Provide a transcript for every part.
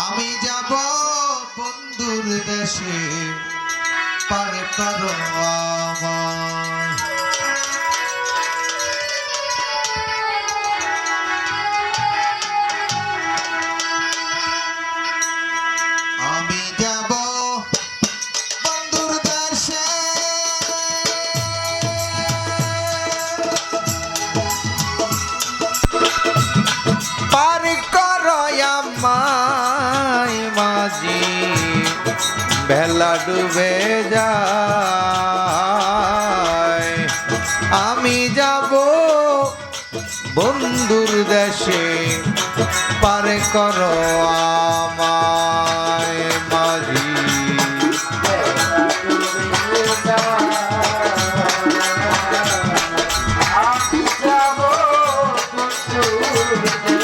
আমি যাব বন্ধুর দেশে পারে আমায় আমায় মাঝি বেলা ডুবে যায়। আমি যাব বন্ধুর দেশে পার করো মাঝি। সুজন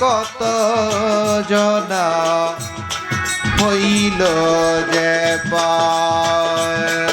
কত জনা হইল যে পার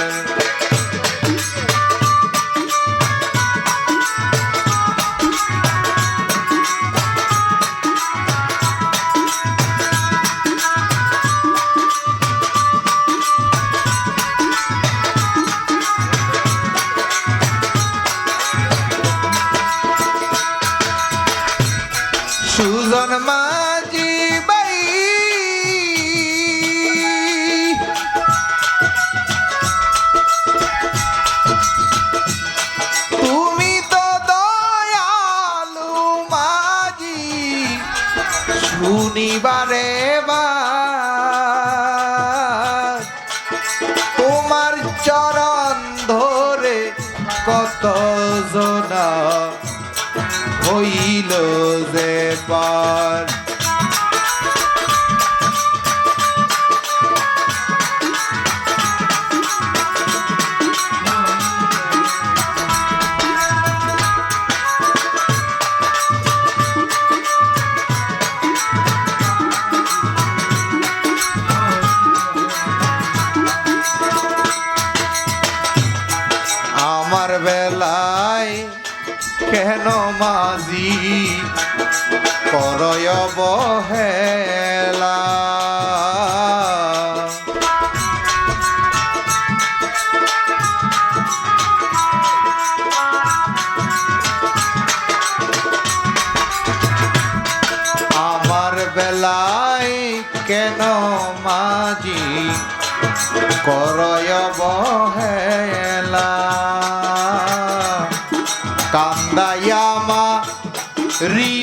কত জনা হইল যে পার। বেলায় কেন মাঝি করয় আমার বেলায় কেন মাঝি করয় বহেলা রিবে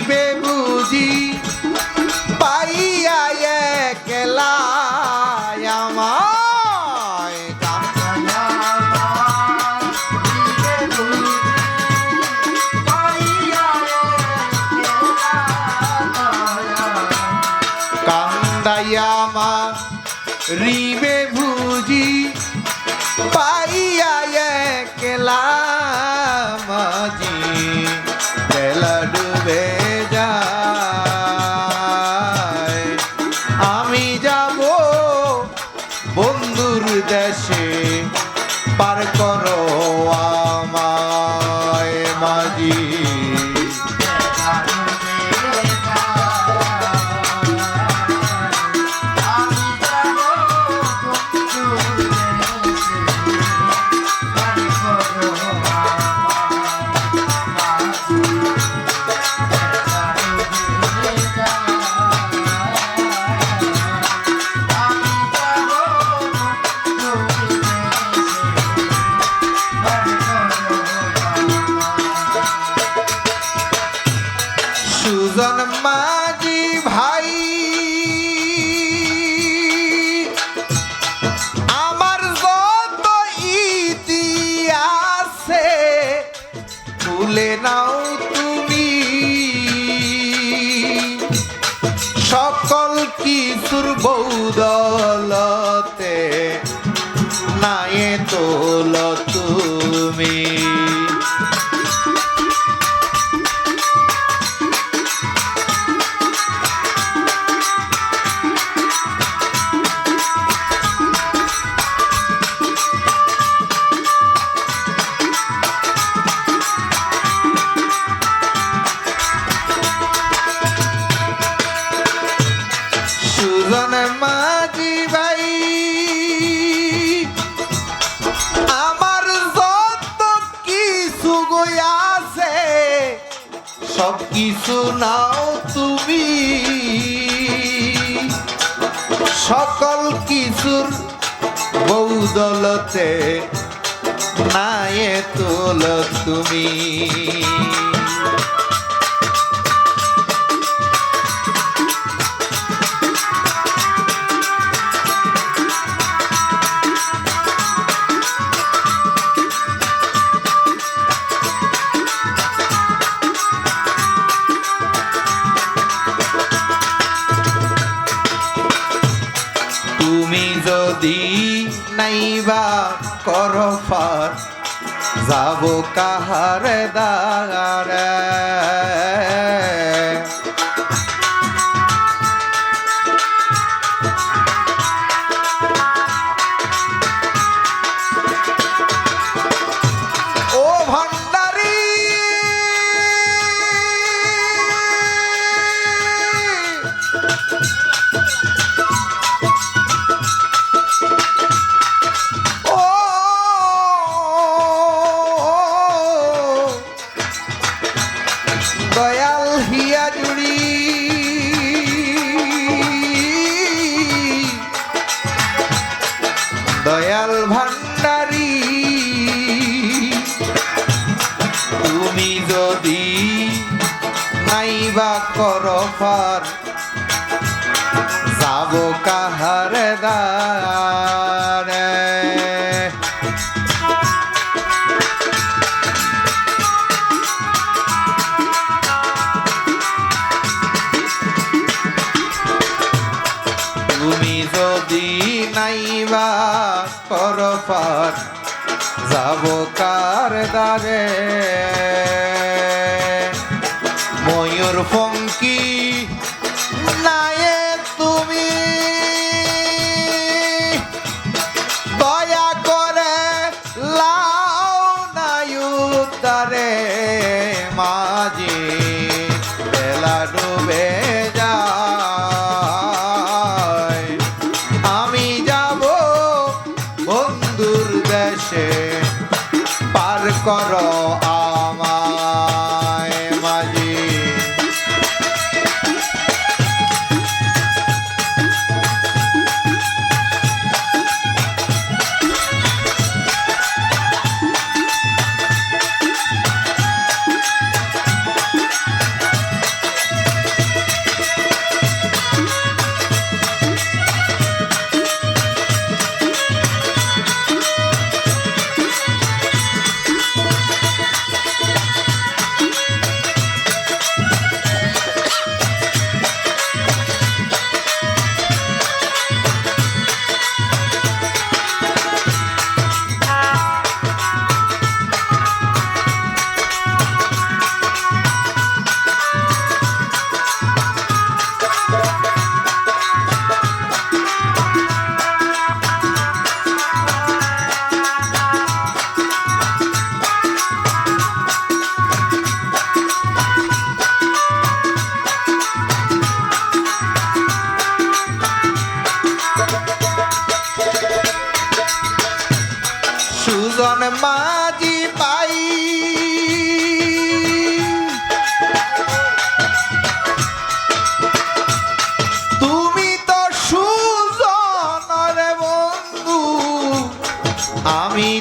ভুলে নাও তুমি। সকল কিছুর বৌদলতে নায়ে তোল তুমি। কিছু নাও তুমি। সকল কিছুর বৌদলতে নায়ে তোল তুমি। তুমি করফার যাব কাহারে দাগারে নাইবা করফার। যাব কাহার দারে তুমি যদি নাইবা করফার যাব কার দারে ফঙ্কি নায়ে তুমি। দয়া করে লাও নায়ুদারে মাঝি। বেলা ডুবে আমি পার করো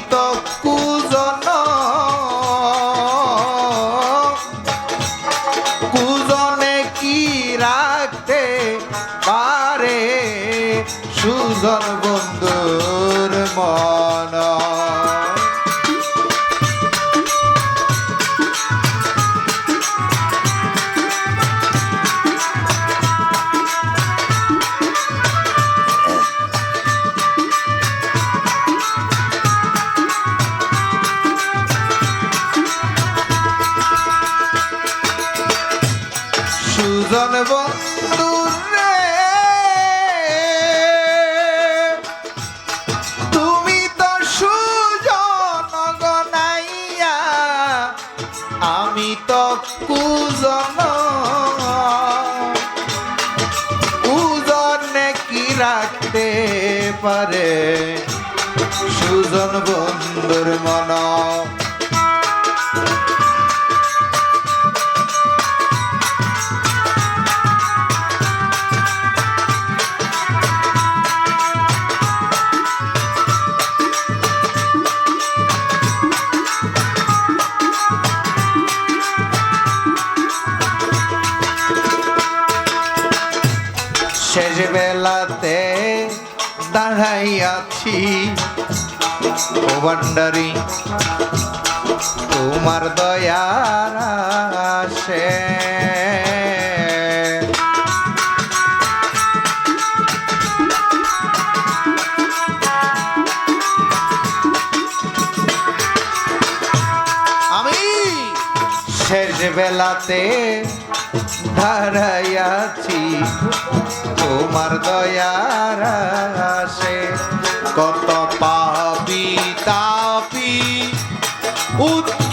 toco. সুজন বন্ধুর রে। তুমি তো সুজন গনাইয়া, আমি তো কুজন। উজনে কি রাখতে পারে সুজন বন্ধুর মন। দাঁড়াইয়াছি। ও ভান্ডারি তোমার দয়ার আসে। শেষ বেলাতে দাঁড়াইয়াছি তোমার দয়ার আসে কত পাপি তাপি উদ্ধার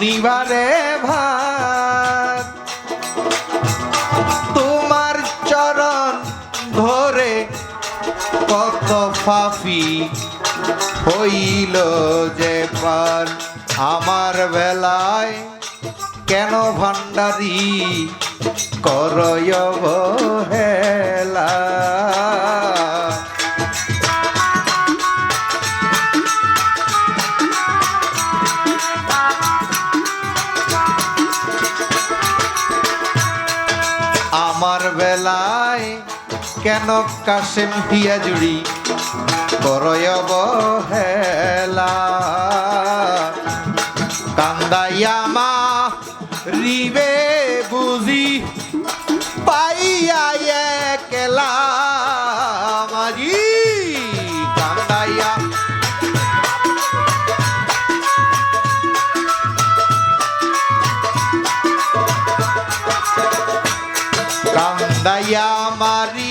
শনিবারে ভাত। তোমার চরণ ধরে কত পাপি হইল যে পার আমার বেলায় কেন ভান্ডারি করয় হেলা কেন কাশেম জুড়ি করয় হেলা কান্দাইয়ামা রিবে বুঝি পাইয়া একলা মারি কান্দাইয়া কান্দাইয়া মারিবে